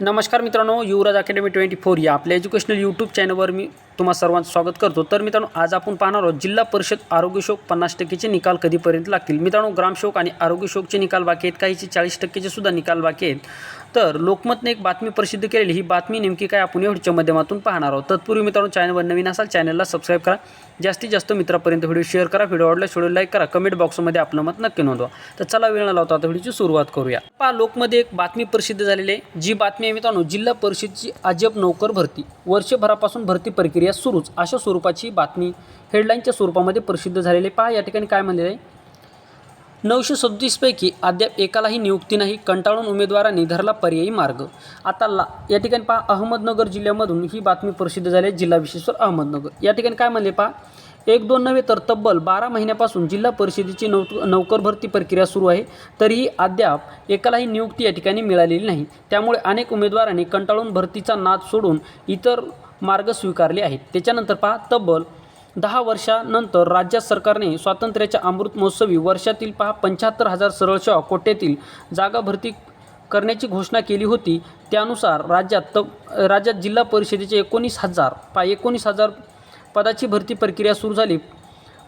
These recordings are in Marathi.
नमस्कार मित्रांनो युवराज अकॅडमी ट्वेंटी फोर या आपल्या एज्युकेशनल यूट्यूब चॅनलवर मी तुम्हा सर्वांचं स्वागत करतो. तर मित्रांनो आज आपण पाहणार आहोत जिल्हा परिषद आरोग्यशोक पन्नास टक्केचे निकाल कधीपर्यंत लागतील? मित्रांनो ग्रामशोक आणि आरोग्यशोकचे निकाल बाकी आहेत. काहीचे चाळीस टक्केचे सुद्धा निकाल बाकी आहेत. तर लोकमतने एक बातमी प्रसिद्ध केलेली ही बातमी नेमकी काय आपण व्हिडिओच्या माध्यमातून पाहणार आहोत. तत्पूर्वी मित्रांनो चॅनलवर नवीन असाल चॅनलला सबस्क्राईब करा. जास्तीत जास्त मित्रापर्यंत व्हिडिओ शेअर करा व्हिडिओ आवडल्यास व्हिडिओ लाईक करा कमेंट बॉक्समध्ये आपलं मत नक्की नोंदवा. तर चला वेळ न लावता आता व्हिडिओची सुरुवात करूया. पहा लोकमध्ये एक बातमी प्रसिद्ध झालेली आहे. जी बातमी आहे मित्रांनो जिल्हा परिषदची अजब नोकर भरती. वर्षभरापासून भरती प्रक्रिया सुरूच. अशा स्वरूपाची बातमी हेडलाईनच्या स्वरूपामध्ये प्रसिद्ध झालेली आहे. पहा या ठिकाणी काय म्हणलेलं आहे? नऊशे सदतीसपैकी अद्याप एकालाही नियुक्ती नाही कंटाळून उमेदवारांनी धरला पर्यायी मार्ग. आता ला या ठिकाणी पहा अहमदनगर जिल्ह्यामधून ही बातमी प्रसिद्ध झाली आहे जिल्हा विशेषवर अहमदनगर. या ठिकाणी काय म्हणले पहा एक दोन नव्हे तर तब्बल बारा महिन्यापासून जिल्हा परिषदेची नौ नौकर भरती प्रक्रिया सुरू आहे तरीही अद्याप एकालाही नियुक्ती या ठिकाणी मिळालेली नाही. त्यामुळे अनेक उमेदवारांनी कंटाळून भरतीचा नाद सोडून इतर मार्ग स्वीकारले आहेत. त्याच्यानंतर पहा तब्बल दहा वर्षानंतर राज्य सरकारने स्वातंत्र्याच्या अमृत महोत्सवी वर्षातील पहा पंच्याहत्तर हजार सरळशा कोट्यातील जागा भरती करण्याची घोषणा केली होती. त्यानुसार राज्यात त राज्यात जिल्हा परिषदेचे एकोणीस हजार पा एकोणीस हजार पदाची भरती प्रक्रिया सुरू झाली.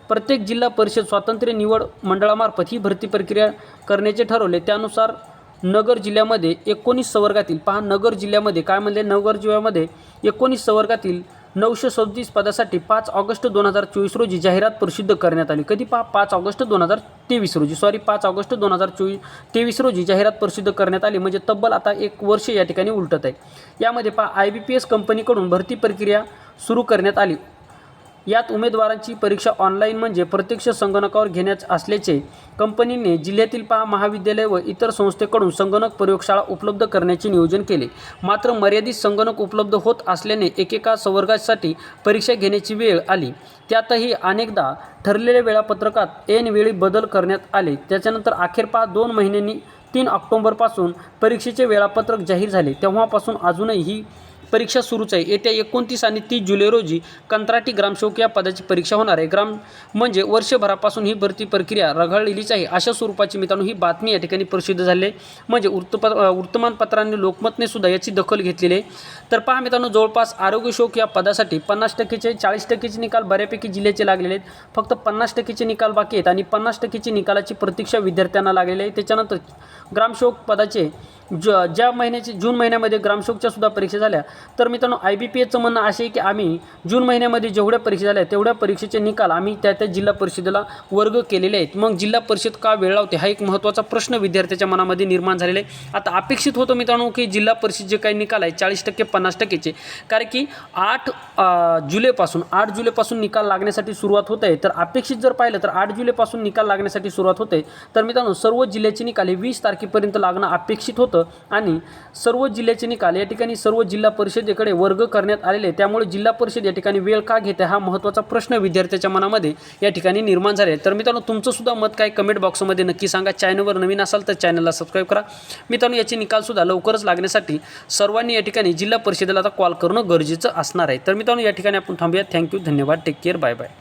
प्रत्येक जिल्हा परिषद स्वातंत्र्य निवड मंडळामार्फत ही भरती प्रक्रिया करण्याचे ठरवले. त्यानुसार नगर जिल्ह्यामध्ये एकोणीस संवर्गातील पहा नगर जिल्ह्यामध्ये काय म्हणले? नगर जिल्ह्यामध्ये एकोणीस संवर्गातील नऊशे सदतीस पदासाठी पाच ऑगस्ट दोन हजार चोवीस रोजी जाहिरात प्रसिद्ध करण्यात आली. कधी पहा? पाच ऑगस्ट दोन हजार तेवीस रोजी. सॉरी पाच ऑगस्ट दोन हजार चोवीस तेवीस रोजी जाहिरात प्रसिद्ध करण्यात आली. म्हणजे तब्बल आता एक वर्ष या ठिकाणी उलटत आहे. यामध्ये पहा आय बी पी एस कंपनीकडून भरती प्रक्रिया सुरू करण्यात आली. यात उमेदवारांची परीक्षा ऑनलाईन म्हणजे प्रत्यक्ष संगणकावर घेण्यात असल्याचे कंपनीने जिल्ह्यातील पहा महाविद्यालय व इतर संस्थेकडून संगणक प्रयोगशाळा उपलब्ध करण्याचे नियोजन केले. मात्र मर्यादित संगणक उपलब्ध होत असल्याने एकेका संवर्गासाठी परीक्षा घेण्याची वेळ आली. त्यातही अनेकदा ठरलेल्या वेळापत्रकात ऐनवेळी बदल करण्यात आले. त्याच्यानंतर अखेर पहा दोन महिन्यांनी तीन ऑक्टोंबरपासून परीक्षेचे वेळापत्रक जाहीर झाले. तेव्हापासून अजूनही ही परीक्षा सुरूच आहे. येत्या एकोणतीस आणि तीस जुलै रोजी कंत्राटी ग्रामसेवक या पदाची परीक्षा होणार आहे. ग्राम म्हणजे वर्षभरापासून ही भरती प्रक्रिया रघळलेलीच आहे. अशा स्वरूपाची मित्रांनो ही बातमी या ठिकाणी प्रसिद्ध झाली आहे. म्हणजे वृत्तप वर्तमानपत्रांनी लोकमतने सुद्धा याची दखल घेतलेली आहे. तर पहा मित्रांनो जवळपास आरोग्यशोक या पदासाठी पन्नास टक्केचे चाळीस टक्केचे निकाल बऱ्यापैकी जिल्ह्याचे लागलेले आहेत. फक्त पन्नास टक्केचे निकाल बाकी आहेत आणि पन्नास टक्केची निकालाची प्रतीक्षा विद्यार्थ्यांना लागलेली आहे. त्याच्यानंतर ग्रामसेवक पदाचे ज ज्या महिन्याचे जून महिन्यामध्ये ग्रामसेवकच्या सुद्धा परीक्षा झाल्या तर मित्रांनो आय बी पी एचं म्हणणं असे आहे की आम्ही जून महिन्यामध्ये जेवढ्या परीक्षा झाल्या तेवढ्या परीक्षेचे निकाल आम्ही त्या त्या जिल्हा परिषदेला वर्ग केलेले आहेत. मग जिल्हा परिषद का वेळ लावते हा एक महत्त्वाचा प्रश्न विद्यार्थ्याच्या मनामध्ये निर्माण झालेला आहे. आता अपेक्षित होतं मित्रांनो की जिल्हा परिषद जे काही निकाल आहे चाळीस टक्के पन्नास टक्केचे. कारण की आठ जुलैपासून आठ जुलैपासून निकाल लागण्यासाठी सुरुवात होत आहे. तर अपेक्षित जर पाहिलं तर आठ जुलैपासून निकाल लागण्यासाठी सुरुवात होते तर मित्रांनो सर्व जिल्ह्याचे निकाल हे वीस तारखेपर्यंत लागणं अपेक्षित होतं. आणि सर्व जिल्ह्याचे निकाल या ठिकाणी सर्व जिल्हा परिषदेकडे वर्ग करण्यात आलेले आहे. त्यामुळे जिल्हा परिषद या ठिकाणी वेळ का घेते हा महत्त्वाचा प्रश्न विद्यार्थ्याच्या मनामध्ये या ठिकाणी निर्माण झाले तर मित्रांनो तुमचं सुद्धा मत काय कमेंट बॉक्समध्ये नक्की सांगा. चॅनलवर नवीन असाल तर चॅनलला सबस्क्राईब करा. मित्रांनो याचे निकालसुद्धा लवकरच लागण्यासाठी सर्वांनी या ठिकाणी जिल्हा परिषदेला आता कॉल करणं गरजेचं असणार आहे. तर मित्रांनो या ठिकाणी आपण थांबूया. थँक्यू धन्यवाद. Take care bye bye